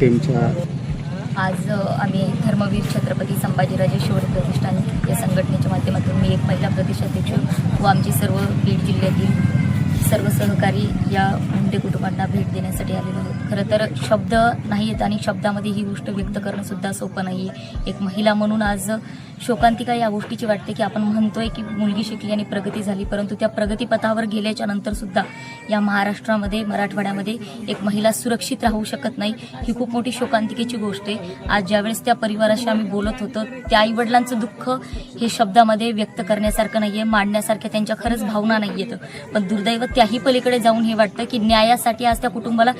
टीमच्या? आज आम्ही धर्मवीर छत्रपती संभाजीराजे शिवरे प्रतिष्ठान या संघटनेच्या माध्यमातून मी एक महिला प्रदेशाध्यक्ष व आमची सर्व बीड जिल्ह्यातील सर्व सहकारी या मुंडे कुटुंबांना खरं तर शब्द नाही आहेत आणि शब्दामध्ये ही गोष्ट व्यक्त करणंसुद्धा सोपं नाही आहे एक महिला म्हणून आज शोकांतिका या गोष्टीची वाटते की आपण म्हणतोय की मुलगी शिकली आणि प्रगती झाली परंतु त्या प्रगतीपथावर गेल्याच्या नंतरसुद्धा या महाराष्ट्रामध्ये मराठवाड्यामध्ये एक महिला सुरक्षित राहू शकत नाही. ही खूप मोठी शोकांतिकेची गोष्ट आहे. आज ज्यावेळेस त्या परिवाराशी आम्ही बोलत होतो त्या आईवडिलांचं दुःख हे शब्दामध्ये व्यक्त करण्यासारखं नाही आहे मांडण्यासारख्या त्यांच्या खरंच भावना नाही आहेत पण दुर्दैव त्याही पलीकडे जाऊन हे वाटतं की न्यायासाठी आज त्या कुटुंबाला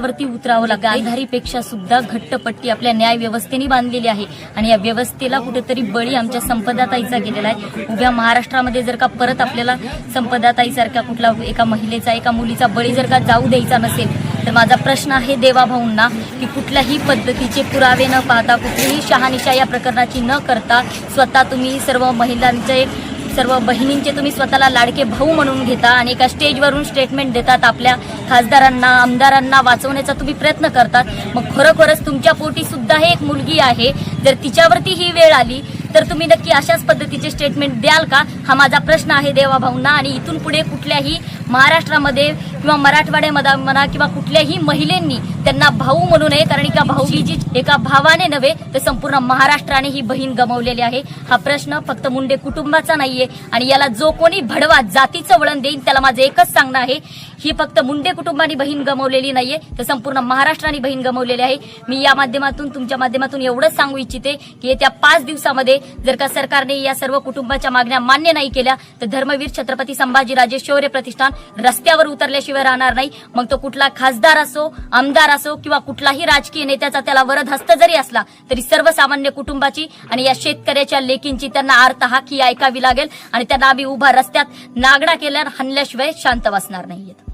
रस्त्यावरती उतरावं लागतं. गांधारीपेक्षा सुद्धा घट्ट पट्टी आपल्या न्याय व्यवस्थेने बांधलेली आहे. आणि या व्यवस्थेला कुठेतरी बळी आमच्या संपदाताईचा गेलेला आहे. उभ्या महाराष्ट्रामध्ये जर का परत आपल्याला संपदाताईसारख्या कुठला एका महिलेचा एका मुलीचा बळी जर का जाऊ द्यायचा नसेल तर माझा प्रश्न आहे देवाभाऊंना की कुठल्याही पद्धतीचे पुरावे न पाहता कुठलीही शहानिशा या प्रकरणाची न करता स्वतः तुम्ही सर्व महिलांचे सर्व बहिणींचे तुम्ही स्वतःला लाडके भाऊ म्हणून घेता आणि एका स्टेजवरून स्टेटमेंट देतात आपल्या खासदारांना आमदारांना वाचवण्याचा तुम्ही प्रयत्न करतात. मग खरोखरच तुमच्या पोटी सुद्धा हे एक मुलगी आहे. जर तिच्यावरती ही वेळ आली तर तुम्ही नक्की अशाच पद्धतीचे स्टेटमेंट द्याल का? हा माझा प्रश्न आहे देवाभाऊंना. आणि इथून पुढे कुठल्याही महाराष्ट्रामध्ये किंवा मराठवाड्यामध्ये म्हणा किंवा कुठल्याही महिलेंनी त्यांना भाऊ म्हणू नये कारण एका भाऊबीजी एका भावाने नव्हे तर संपूर्ण महाराष्ट्राने ही बहीण गमावलेली आहे. हा प्रश्न फक्त मुंडे कुटुंबाचा नाहीये. आणि याला जो कोणी भडवा जातीचं वळण देईन त्याला माझं एकच सांगणं आहे ही फक्त मुंडे कुटुंबांनी बहीण गमावलेली नाहीये तर संपूर्ण महाराष्ट्राने बहीण गमावलेली आहे. मी या माध्यमातून तुमच्या माध्यमातून एवढंच सांगू इच्छिते की येत्या पाच दिवसामध्ये जर का सरकारने या सर्व कुटुंबाच्या मागण्या मान्य नाही केल्या तर धर्मवीर छत्रपती संभाजीराजे शौर्य प्रतिष्ठान रस्त्यावर उतरल्याशिवाय राहणार नाही. मग तो कुठला खासदार असो आमदार असो किंवा कुठलाही राजकीय नेत्याचा त्याला वरद हस्त जरी असला तरी सर्वसामान्य कुटुंबाची आणि या शेतकऱ्याच्या लेकींची त्यांना आर्त हाकी ऐकावी लागेल आणि त्यांना आम्ही उभा रस्त्यात नागडा केल्यावर हल्ल्याशिवाय शांत बसणार नाहीयेत.